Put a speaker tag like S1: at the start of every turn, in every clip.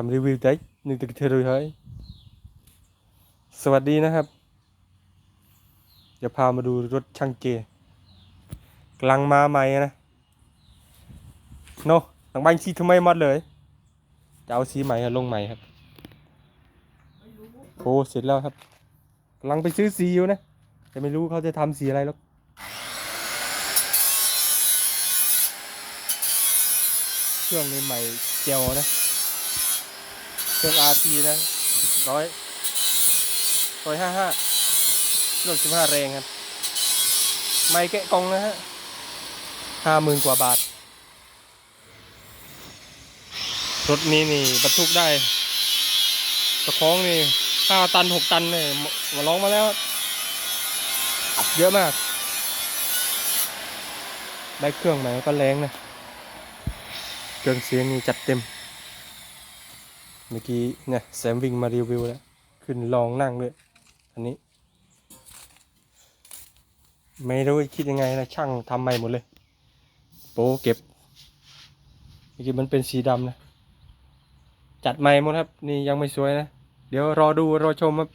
S1: ทำรีวิวได้นึกถึงเธอเลยเฮ้ยสวัสดีนะครับ จะพามาดูรถช่างเจกำลังมาใหม่นะโนหลังบ้านสีทำไมหมดเลย จะเอาสีใหม่ลงใหม่ครับโอ้เสร็จแล้วครับกำลังไปซื้อสีอยู่นะ แต่ไม่รู้เขาจะทำสีอะไรหรอกเครื่องนี้ใหม่เจวนะ เครื่อง RT นะร้อยร้อยห้าห้าเครื่องสิบห้าแรงครับ ไม่แกะกล่องนะฮะห้าหมื่นกว่าบาท รถนี้นี่บรรทุกได้ตะคองนี่ห้าตันหกตันเนี่ยมาลองมาแล้ว เยอะมาก ได้เครื่องใหม่ก็แรงนะ เครื่องเสียงนี่จัดเต็ม เมื่อกี้เนี่ยแซมวิ่งมารีวิวแล้ว ขึ้นลองนั่งด้วย อันนี้ ไม่รู้คิดยังไงนะช่างทำใหม่หมดเลย โปเก็บ เมื่อกี้มันเป็นสีดำนะ จัดใหม่หมดครับ นี่ยังไม่สวยนะ เดี๋ยวรอดูรอชมครับ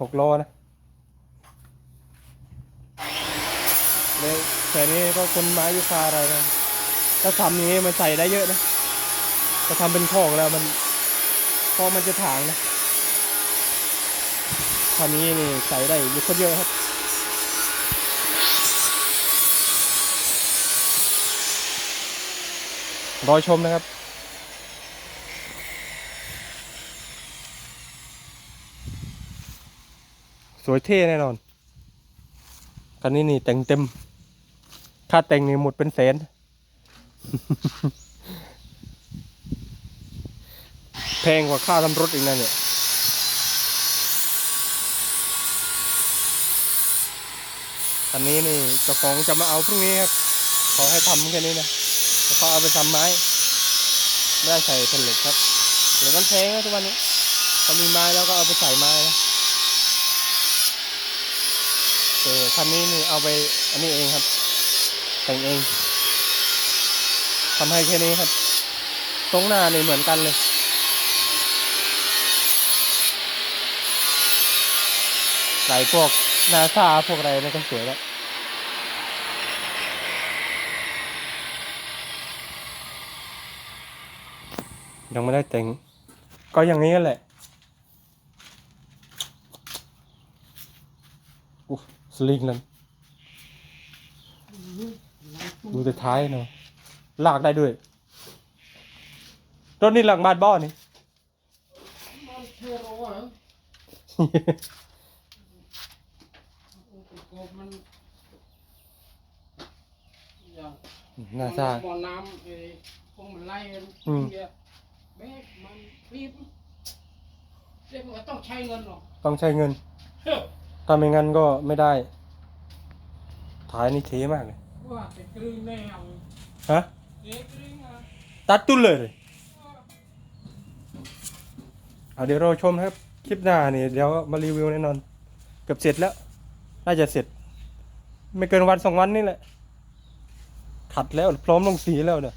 S1: หกล้อนะเลยแค่นี้ก็คนไม้ยูคาอะไรนะถ้าทำอย่างนี้มันใส่ได้เยอะนะ ถ้าทำเป็นของแล้วมันพอมันจะถางนะทำนี้นี่ใส่ได้เยอะคนเยอะครับรอชมนะครับสวยเท่แน่นอน คันนี้นี่แต่งเต็ม ค่าแต่งนี่หมดเป็นแสน แพงกว่าค่าทำรถอีกนั่นเนี่ยคันนี้นี่เจ้าของจะมาเอาพรุ่งนี้ครับเขาให้ทำแค่นี้นะเขาเอาไปทำไม้ไม่ได้ใส่เป็นเหล็กครับเหล็กมันแพงนะทุกวันนี้เขามีไม้แล้วก็เอาไปใส่ไม้นะเออคันนี้นี่เอาไปอันนี้เองครับ แต่งเองทำให้แค่นี้ครับ ตรงหน้านี่เหมือนกันเลย ใส่พวกนาซาพวกอะไรนี่ก็สวยแล้วยังไม่ได้แต่งก็อย่างนี้แหละอุ๊ยสลิงนั่นดูแต่ท้ายเนาะลากได้ด้วย รถนี่หลังบ้านบ่อนี่
S2: มันเทโรเหรอโก บมันอย่าง
S1: นาซา
S2: หมอน้ำไอ้พวกมันไล่กัน
S1: อืม
S2: เหี้ยแบกมันรีบเรียกว่าต้องใช้เงินหรอก
S1: ต้องใช้เงิน
S2: เฮ้ย
S1: ถ้าไม่งั้นก็ไม่ได้ท้ายนี่เทมากเลย
S2: ว่าแต่กรึงแน่เอา
S1: ฮะ
S2: เด็กกรึงอะ
S1: ตัดตุ้นเลยเลยเอาเดี๋ยวเราชมนะครับ คลิปหน้านี่เดี๋ยวมารีวิวแน่นอน เกือบเสร็จแล้ว น่าจะเสร็จ ไม่เกินวันสองวันนี่แหละขัดแล้วพร้อมลงสีแล้วเนี่ย